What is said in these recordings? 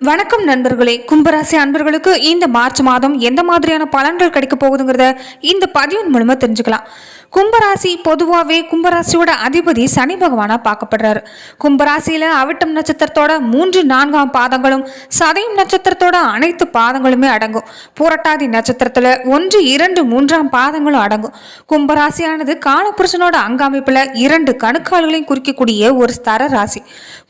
வணக்கம் நண்பர்களே. கும்பராசி அன்பர்களுக்கு இந்த மார்ச் மாதம் எந்த மாதிரியான பலன்கள் கிடைக்க போகுதுங்கிறத இந்த பதிவின் மூலமா தெரிஞ்சுக்கலாம். கும்பராசி பொதுவாகவே கும்பராசியோட அதிபதி சனி பகவானாக பார்க்கப்படுறாரு. கும்பராசியில் அவிட்டம் நட்சத்திரத்தோட மூன்று நான்காம் பாதங்களும் சதயம் நட்சத்திரத்தோட அனைத்து பாதங்களுமே அடங்கும். புரட்டாதி நட்சத்திரத்தில் ஒன்று இரண்டு மூன்றாம் பாதங்களும் அடங்கும். கும்பராசியானது காலபுருஷனோட அங்கமைப்புல இரண்டு கணுக்கால்களையும் குறிக்கக்கூடிய ஒரு ஸ்தர ராசி.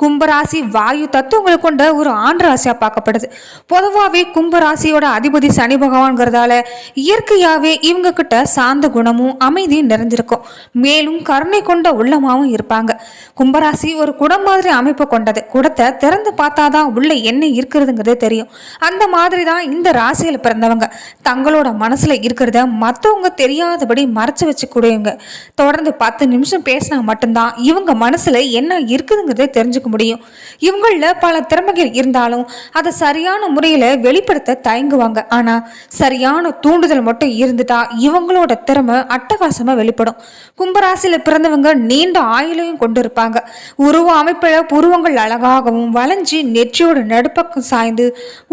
கும்பராசி வாயு தத்துவங்களை கொண்ட ஒரு ஆண் ராசியாக பார்க்கப்படுது. பொதுவாகவே கும்பராசியோட அதிபதி சனி பகவான்கிறதால இயற்கையாகவே இவங்க கிட்ட சார்ந்த குணமும் அமைதியும் நிறைஞ்சிருக்கும். மேலும் கருணை கொண்ட உள்ளமாவும் இருப்பாங்க. கும்பராசி ஒரு குடம் மாதிரி அமைப்பு கொண்டது. குடத்தை திறந்து பார்த்தாதான் உள்ள என்ன இருக்கிறதுங்கிறது தெரியும். அந்த மாதிரி தான் இந்த ராசியில் பிறந்தவங்க. தங்களோட மனசுல இருக்கிறத மற்றவங்க தெரியாதபடி மறைச்சு வச்சுக்கூடியவங்க தொடர்ந்து பத்து நிமிஷம் பேசினா மட்டும்தான் இவங்க மனசுல என்ன இருக்குதுங்கிறத தெரிஞ்சுக்க முடியும். இவங்கள பல திறமைகள் இருந்தாலும் அதை சரியான முறையில் வெளிப்படுத்த தயங்குவாங்க. ஆனால் சரியான தூண்டுதல் மட்டும் இருந்துட்டா இவங்களோட திறமை அட்டகாசமாக வெளிப்படும். கும்பராசியில் பிறந்தவங்க நீண்ட ஆயுளையும் கொண்டு இருப்பாங்க உருவ அமைப்பில் புருவங்கள் அழகாகவும் வளைஞ்சி நெற்றியோட நடுப்பக்கம் சாய்ந்து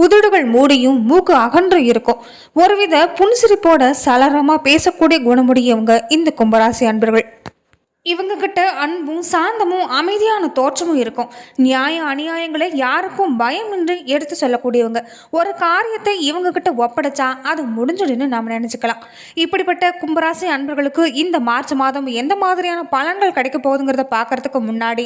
உதடுகள் மூடியும் மூக்கு அகன்றும் இருக்கும். ஒருவித புன்சிரிப்போட சலரமாக பேசக்கூடிய குணமுடையவங்க இந்த கும்பராசி அன்பர்கள். இவங்கக்கிட்ட அன்பும் சாந்தமும் அமைதியான தோற்றமும் இருக்கும். நியாய அநியாயங்களை யாருக்கும் பயமின்றி எடுத்து சொல்லக்கூடியவங்க. ஒரு காரியத்தை இவங்கக்கிட்ட ஒப்படைச்சா அது முடிஞ்சிடுன்னு நாம் நினச்சிக்கலாம். இப்படிப்பட்ட கும்பராசி அன்பர்களுக்கு இந்த மார்ச் மாதம் எந்த மாதிரியான பலன்கள் கிடைக்க போகுதுங்கிறத பார்க்கறதுக்கு முன்னாடி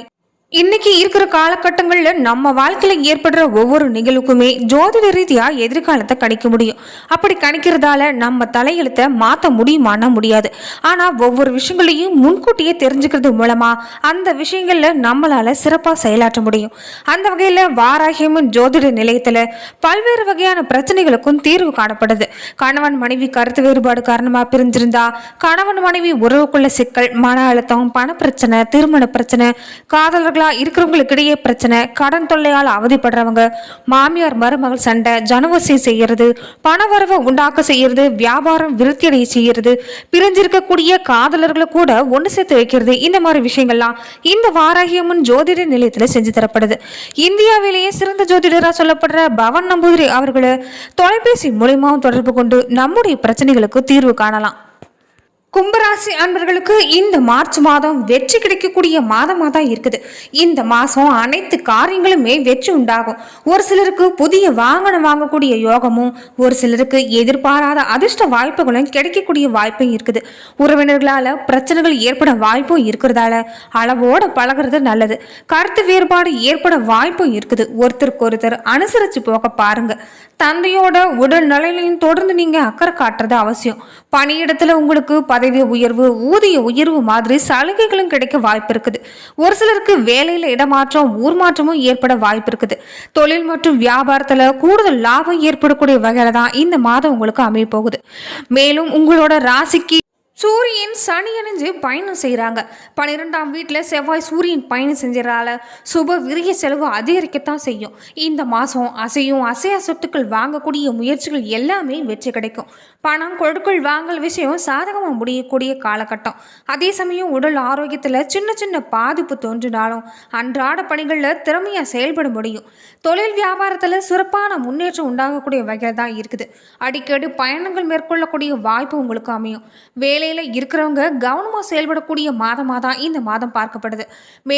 இன்னைக்கு இருக்கிற காலகட்டங்களில் நம்ம வாழ்க்கையில் ஏற்படுற ஒவ்வொரு நிகழ்வுக்குமே ஜோதிட ரீதியாக எதிர்காலத்தை கணிக்க முடியும். அப்படி கணிக்கிறதால நம்ம தலையெழுத்தை மாற்ற முடியுமானா முடியாது. ஆனால் ஒவ்வொரு விஷயங்களையும் முன்கூட்டியே தெரிஞ்சுக்கிறது மூலமாக அந்த விஷயங்களில் நம்மளால் சிறப்பாக செயலாற்ற முடியும். அந்த வகையில் வாராகியமும் ஜோதிட நிலையத்தில் பல்வேறு வகையான பிரச்சனைகளுக்கும் தீர்வு காணப்படுது. கணவன் மனைவி கருத்து வேறுபாடு காரணமாக பிரிஞ்சிருந்தா கணவன் மனைவி உறவுக்குள்ள சிக்கல் மன அழுத்தம் பணப்பிரச்சனை திருமண பிரச்சனை காதலர்கள் இருக்கிறவங்களுக்கு இடையே பிரச்சனை கடன் தொல்லையால் அவதிப்படுறவங்க மாமியார் மருமகள் சண்டை ஜனவசி செய்யறது பணவரவை உண்டாக்க செய்யறது வியாபாரம் விருத்தியடைய செய்யறது பிரிஞ்சிருக்கக்கூடிய காதலர்களை கூட ஒன்று சேர்த்து வைக்கிறது இந்த மாதிரி விஷயங்கள்லாம் இந்த வாராகியம்மன் ஜோதிட நிலையத்தில் செஞ்சு தரப்படுது. இந்தியாவிலேயே சிறந்த ஜோதிடராக சொல்லப்படுற பவன் நம்பூதிரி அவர்களை தொலைபேசி மூலியமாகவும் தொடர்பு கொண்டு நம்முடைய பிரச்சனைகளுக்கு தீர்வு காணலாம். கும்பராசி அன்பர்களுக்கு இந்த மார்ச் மாதம் வெற்றி கிடைக்கக்கூடிய மாதமாக தான் இருக்குது. இந்த மாதம் அனைத்து காரியங்களுமே வெற்றி உண்டாகும். ஒரு சிலருக்கு புதிய வாகனம் வாங்கக்கூடிய யோகமும் ஒரு சிலருக்கு எதிர்பாராத அதிர்ஷ்ட வாய்ப்புகளும் கிடைக்கக்கூடிய வாய்ப்பும் இருக்குது. உறவினர்களால் பிரச்சனைகள் ஏற்பட வாய்ப்பும் இருக்கிறதால அளவோடு பழகிறது நல்லது. கருத்து வேறுபாடு ஏற்பட வாய்ப்பும் இருக்குது. ஒருத்தருக்கு ஒருத்தர் அனுசரித்து போக பாருங்க. தந்தையோட உடல் நலனையும் தொடர்ந்து நீங்கள் அக்கறை காட்டுறது அவசியம். பணியிடத்தில் உங்களுக்கு பதவி உயர்வு ஊதிய உயர்வு மாதிரி சலுகைகளும் கிடைக்க வாய்ப்பு இருக்குது. ஒரு சிலருக்கு வேலையில் இடமாற்றம் ஊர் மாற்றமும் ஏற்பட வாய்ப்பு இருக்குது. தொழில் மற்றும் வியாபாரத்தில் கூடுதல் லாபம் ஏற்படக்கூடிய வகையில் தான் இந்த மாதம் உங்களுக்கு அமைய போகுது. மேலும் உங்களோட ராசிக்கு சூரியன் சனி அணிஞ்சு பயணம் செய்கிறாங்க பன்னிரெண்டாம் வீட்டில் செவ்வாய் சூரியன் பயணம் செஞ்சதால சுப விரிய செலவு அதிகரிக்கத்தான் செய்யும். இந்த மாதம் அசையும் அசையா சொத்துக்கள் வாங்கக்கூடிய முயற்சிகள் எல்லாமே வெற்றி கிடைக்கும். பணம் கொடுக்கல் வாங்கல் விஷயம் சாதகமாக முடியக்கூடிய காலகட்டம். அதே சமயம் உடல் ஆரோக்கியத்தில் சின்ன சின்ன பாதிப்பு தோன்றினாலும் அன்றாட பணிகளில் திறமையாக செயல்பட முடியும். தொழில் வியாபாரத்தில் சிறப்பான முன்னேற்றம் உண்டாகக்கூடிய வகையில் தான் இருக்குது. அடிக்கடி பயணங்கள் மேற்கொள்ளக்கூடிய வாய்ப்பு உங்களுக்கு அமையும். வேலை வேலையில் இருக்கிறவங்க கவனமாக செயல்படக்கூடிய மாதமாக தான் இந்த மாதம் பார்க்கப்படுது. மே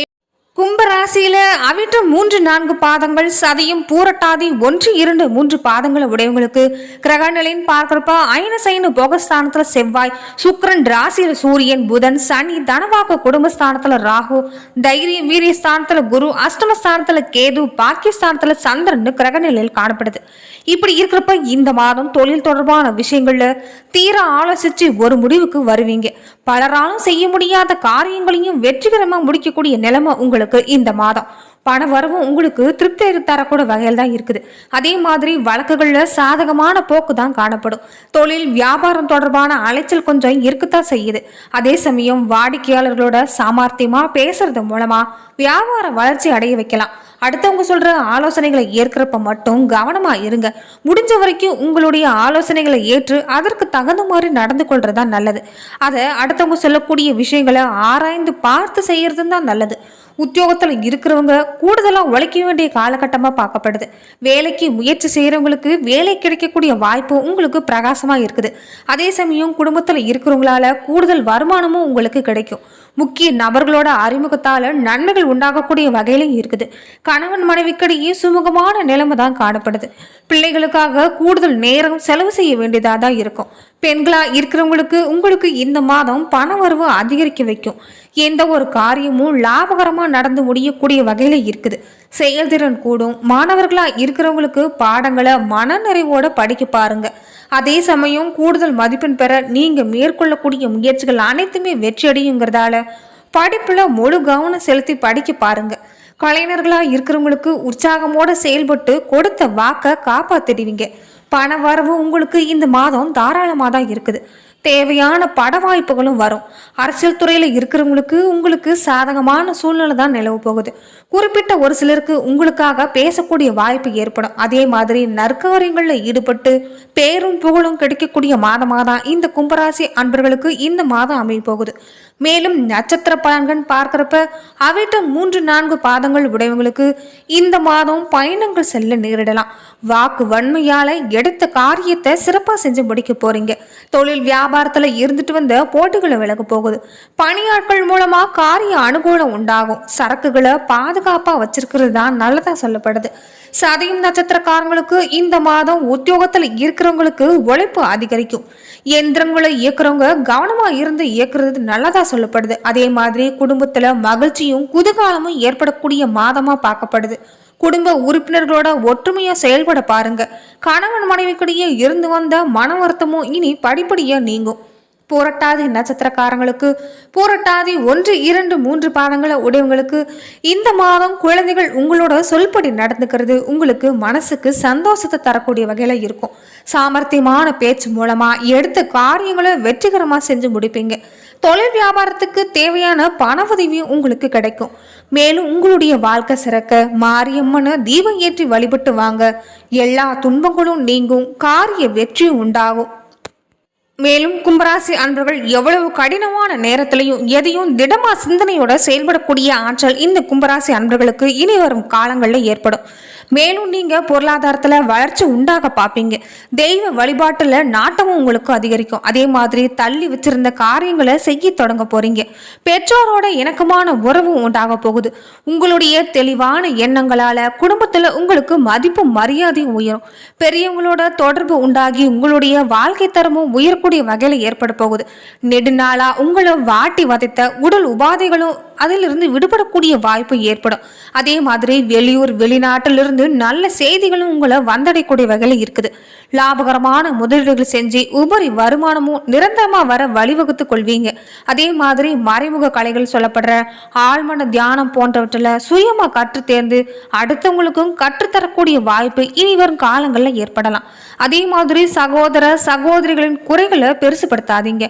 கும்பராசியில அவிட்ட மூன்று நான்கு பாதங்கள் சதையும் பூரட்டாதி ஒன்று இரண்டு மூன்று பாதங்களை உடையவங்களுக்கு கிரகநிலைன்னு பார்க்குறப்ப ஐன சைன போகஸ்தானத்துல செவ்வாய் சுக்கிரன் ராசியில சூரியன் புதன் சனி தனவாக்கு குடும்பஸ்தானத்துல ராகு தைரியம் வீரிய ஸ்தானத்துல குரு அஷ்டமஸ்தானத்துல கேது பாக்கியஸ்தானத்துல சந்திரன் கிரகநிலையில் காணப்படுது. இப்படி இருக்கிறப்ப இந்த மாதம் தொழில் தொடர்பான விஷயங்கள்ல தீர ஆலோசிச்சு ஒரு முடிவுக்கு வருவீங்க. பலராலும் செய்ய முடியாத காரியங்களையும் வெற்றிகரமாக முடிக்கக்கூடிய நிலைமை உங்களுக்கு இந்த மாதம். பண வரவும் உங்களுக்கு திருப்தி தரக்கூட வகையில் தான் இருக்குது. அதே மாதிரி வழக்குகளில் சாதகமான போக்கு தான் காணப்படும். தொழில் வியாபாரம் தொடர்பான அலைச்சல் கொஞ்சம் இருக்குத்தான் செய்யுது. அதே சமயம் வாடிக்கையாளர்களோட சாமர்த்தியமாக பேசுறது மூலமா வியாபார வளர்ச்சி அடைய வைக்கலாம். அடுத்தவங்க சொல்ற ஆலோசனைகளை ஏற்கிறப்ப மட்டும் கவனமா இருங்க. முடிஞ்ச வரைக்கும் உங்களுடைய ஆலோசனைகளை ஏற்று அதற்கு தகுந்த மாதிரி நடந்து கொள்றதா நல்லது. அதை அடுத்தவங்க சொல்லக்கூடிய விஷயங்களை ஆராய்ந்து பார்த்து செய்யறது தான் நல்லது. உத்தியோகத்தில் இருக்கிறவங்க கூடுதலாக உழைக்க வேண்டிய காலகட்டமாக பார்க்கப்படுது. வேலைக்கு முயற்சி செய்கிறவங்களுக்கு வேலை கிடைக்கக்கூடிய வாய்ப்பு உங்களுக்கு பிரகாசமாக இருக்குது. அதே சமயம் குடும்பத்தில் இருக்கிறவங்களால கூடுதல் வருமானமும் உங்களுக்கு கிடைக்கும். முக்கிய நபர்களோட அறிமுகத்தால் நன்மைகள் உண்டாகக்கூடிய வகையிலும் இருக்குது. கணவன் மனைவிக்கிடையே சுமூகமான நிலைமை தான் காணப்படுது. பிள்ளைகளுக்காக கூடுதல் நேரம் செலவு செய்ய வேண்டியதாக தான் இருக்கும். பெண்களா இருக்கிறவங்களுக்கு உங்களுக்கு இந்த மாதம் பண வரவு அதிகரிக்க வைக்கும். எந்த ஒரு காரியமும் லாபகரமா நடந்து முடியக்கூடிய வகையில இருக்குது. செயல்திறன் கூடும். மாணவர்களா இருக்கிறவங்களுக்கு பாடங்களை மனநிறைவோட படிக்க பாருங்க. அதே சமயம் கூடுதல் மதிப்பெண் பெற நீங்க மேற்கொள்ளக்கூடிய முயற்சிகள் அனைத்துமே வெற்றியடையுங்கிறதால படிப்புல முழு கவனம் செலுத்தி படிக்க பாருங்க. கலைஞர்களா இருக்கிறவங்களுக்கு உற்சாகமோட செயல்பட்டு கொடுத்த வாக்க காப்பாத்திடுவீங்க. பண வரவு உங்களுக்கு இந்த மாதம் தாராளமாக தான் இருக்குது. தேவையான பட வாய்ப்புகளும் வரும். அரசியல் துறையில் இருக்கிறவங்களுக்கு உங்களுக்கு சாதகமான சூழ்நிலை தான் நிலவு போகுது. குறிப்பிட்ட ஒரு சிலருக்கு உங்களுக்காக பேசக்கூடிய வாய்ப்பு ஏற்படும். அதே மாதிரி நற்காரியங்களில் ஈடுபட்டு பேரும் புகழும் கிடைக்கக்கூடிய மாதமாக தான் இந்த கும்பராசி அன்பர்களுக்கு இந்த மாதம் அமைய போகுது. மேலும் நட்சத்திர பலன்கள் பார்க்குறப்ப அவைட்ட மூன்று நான்கு பாதங்கள் உடையவங்களுக்கு இந்த மாதம் பயணங்கள் செல்ல நேரிடலாம். வாக்கு வன்மையால் எடுத்த காரியத்தை சிறப்பாக செஞ்சு முடிக்க போறீங்க. தொழில் வியாபாரத்தில் இருந்துட்டு வந்த போட்டிகளை விலக போகுது. பணியாட்கள் மூலமா காரிய அனுகூலம் உண்டாகும். சரக்குகளை பாதுகாப்பா வச்சிருக்கிறது தான் நல்லதா சொல்லப்படுது. சதயம் நட்சத்திரக்காரங்களுக்கு இந்த மாதம் உத்தியோகத்துல இருக்கிறவங்களுக்கு உழைப்பு அதிகரிக்கும். எந்திரங்களை இயக்குறவங்க கவனமா இருந்து இயக்குறது நல்லதா சொல்லப்படுது. அதே மாதிரி குடும்பத்துல மகிழ்ச்சியும் குதூகாலமும் ஏற்படக்கூடிய மாதமா பார்க்கப்படுது. குடும்ப உறுப்பினர்களோட ஒற்றுமையா செயல்பட பாருங்க. கணவன் மனைவிக்கிடையே இருந்து வந்த மன வருத்தமும் இனி படிப்படியா நீங்கும். பூரட்டாதி நட்சத்திரக்காரங்களுக்கு பூரட்டாதி ஒன்று இரண்டு மூன்று பாதங்களை உடையவங்களுக்கு இந்த மாதம் குழந்தைகள் உங்களோட சொல்படி நடந்துக்கிறது உங்களுக்கு மனசுக்கு சந்தோஷத்தை தரக்கூடிய வகையில் இருக்கும். சாமர்த்தியமான பேச்சு மூலமாக எடுத்த காரியங்களை வெற்றிகரமாக செஞ்சு முடிப்பீங்க. தொழில் வியாபாரத்துக்கு தேவையான பண உதவியும் உங்களுக்கு கிடைக்கும். மேலும் உங்களுடைய வாழ்க்கை சிறக்க மாரியம்மனை தீபம் ஏற்றி வழிபட்டு வாங்க. எல்லா துன்பங்களும் நீங்கும். காரிய வெற்றி உண்டாகும். மேலும் கும்பராசி அன்பர்கள் எவ்வளவு கடினமான நேரத்திலையும் எதையும் திடமா சிந்தனையோட செயல்படக்கூடிய ஆற்றல் இந்த கும்பராசி அன்பர்களுக்கு இனி வரும் காலங்களில் ஏற்படும். மேலும் நீங்க பொருளாதாரத்துல வளர்ச்சி உண்டாக பார்ப்பீங்க. தெய்வ வழிபாட்டுல நாட்டமும் உங்களுக்கு அதிகரிக்கும். அதே மாதிரி தள்ளி வச்சிருந்த காரியங்களை செய்ய தொடங்க போறீங்க. பெற்றோரோட இணக்கமான உறவும் உண்டாக போகுது. உங்களுடைய தெளிவான எண்ணங்களால குடும்பத்துல உங்களுக்கு மதிப்பும் மரியாதையும் உயரும். பெரியவங்களோட தொடர்பு உண்டாகி உங்களுடைய வாழ்க்கை தரமும் உயரக்கூடிய வகையில ஏற்பட போகுது. நெடுநாளா உங்களை வாட்டி வதைத்த உடல் உபாதைகளும் அதிலிருந்து விடுபடக்கூடிய வாய்ப்பு ஏற்படும். அதே மாதிரி வெளியூர் வெளிநாட்டிலிருந்து நல்ல செய்திகளும் உங்களை வந்தடையக்கூடிய வகையில் இருக்குது. லாபகரமான முதலீடுகள் செஞ்சு உபரி வருமானமும் நிரந்தரமா வர வழிவகுத்து கொள்வீங்க. அதே மாதிரி மறைமுக கலைகள் சொல்லப்படுற ஆழ்மன தியானம் போன்றவற்றில் சுயமா கற்று தேர்ந்து அடுத்தவங்களுக்கும் கற்றுத்தரக்கூடிய வாய்ப்பு இனி வரும் காலங்களில் ஏற்படலாம். அதே மாதிரி சகோதர சகோதரிகளின் குறைகளை பெருசுப்படுத்தாதீங்க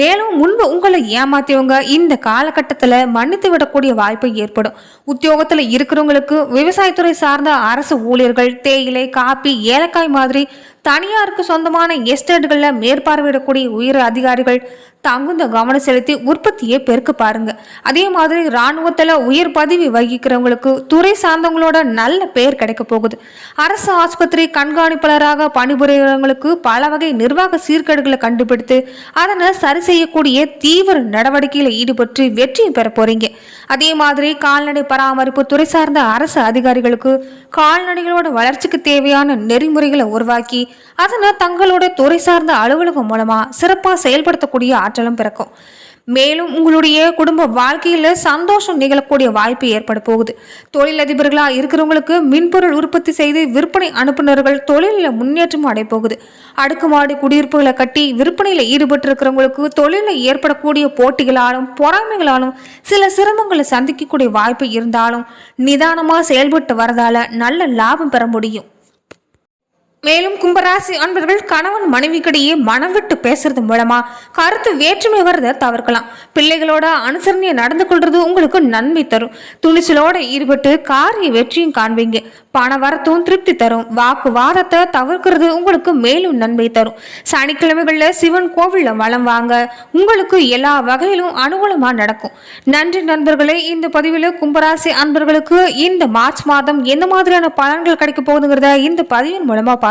மேலும் முன்பு உங்களை ஏமாத்தியவங்க இந்த காலகட்டத்தில் மன்னித்து விடக்கூடிய வாய்ப்பு ஏற்படும். உத்தியோகத்தில் இருக்கிறவங்களுக்கு விவசாயத்துறை சார்ந்த அரசு ஊழியர்கள் தேயிலை காப்பி ஏலக்காய் மாதிரி தனியாருக்கு சொந்தமான எஸ்டேட்டுகளில் மேற்பார்வையிடக்கூடிய உயர் அதிகாரிகள் தகுந்த கவனம் செலுத்தி உற்பத்தியை பெருக்க பாருங்க. அதே மாதிரி இராணுவத்தில் உயர் பதவி வகிக்கிறவங்களுக்கு துறை சார்ந்தவங்களோட நல்ல பெயர் கிடைக்க போகுது. அரசு ஆஸ்பத்திரி கண்காணிப்பாளராக பணிபுரியவங்களுக்கு பல வகை நிர்வாக சீர்கேடுகளை கண்டுபிடித்து அதனை சரி செய்யக்கூடிய தீவிர நடவடிக்கையில் ஈடுபட்டு வெற்றியும் பெற போறீங்க. அதே மாதிரி கால்நடை பராமரிப்பு துறை சார்ந்த அரசு அதிகாரிகளுக்கு கால்நடைகளோட வளர்ச்சிக்கு தேவையான நெறிமுறைகளை உருவாக்கி அதனை தங்களோட துறை சார்ந்த அலுவலகம் மூலமா சிறப்பாக செயல்படுத்தக்கூடிய ஆற்றலும் பிறக்கும். மேலும் உங்களுடைய குடும்ப வாழ்க்கையில் சந்தோஷம் நிகழக்கூடிய வாய்ப்பு ஏற்பட போகுது. தொழிலதிபர்களாக இருக்கிறவங்களுக்கு மின்பொருள் உற்பத்தி செய்து விற்பனை அனுப்புநர்கள் தொழிலில் முன்னேற்றம் அடைய போகுது. அடுக்குமாடி குடியிருப்புகளை கட்டி விற்பனையில் ஈடுபட்டு இருக்கிறவங்களுக்கு தொழிலில் ஏற்படக்கூடிய போட்டிகளாலும் பொறாமைகளாலும் சில சிரமங்களை சந்திக்கக்கூடிய வாய்ப்பு இருந்தாலும் நிதானமாக செயல்பட்டு வரதால நல்ல லாபம் பெற முடியும். மேலும் கும்பராசி அன்பர்கள் கணவன் மனைவிக்கிடையே மனம் விட்டு பேசுறது மூலமா கருத்து வேற்றுமை வரத தவிர்க்கலாம். பிள்ளைகளோட அனுசரணையை நடந்து கொள்றது உங்களுக்கு நன்மை தரும். துணிச்சலோட ஈடுபட்டு காரிய வெற்றியும் காண்பீங்க. பண வரத்தும் திருப்தி தரும். வாக்குவாதத்தை தவிர்க்கிறது உங்களுக்கு மேலும் நன்மை தரும். சனிக்கிழமைகளில் சிவன் கோவிலில் வளம் வாங்க உங்களுக்கு எல்லா வகையிலும் அனுகூலமாக நடக்கும். நன்றி நண்பர்களே இந்த பதிவில் கும்பராசி அன்பர்களுக்கு இந்த மார்ச் மாதம் எந்த மாதிரியான பலன்கள் கிடைக்க போகுதுங்கிறத இந்த பதிவின் மூலமாக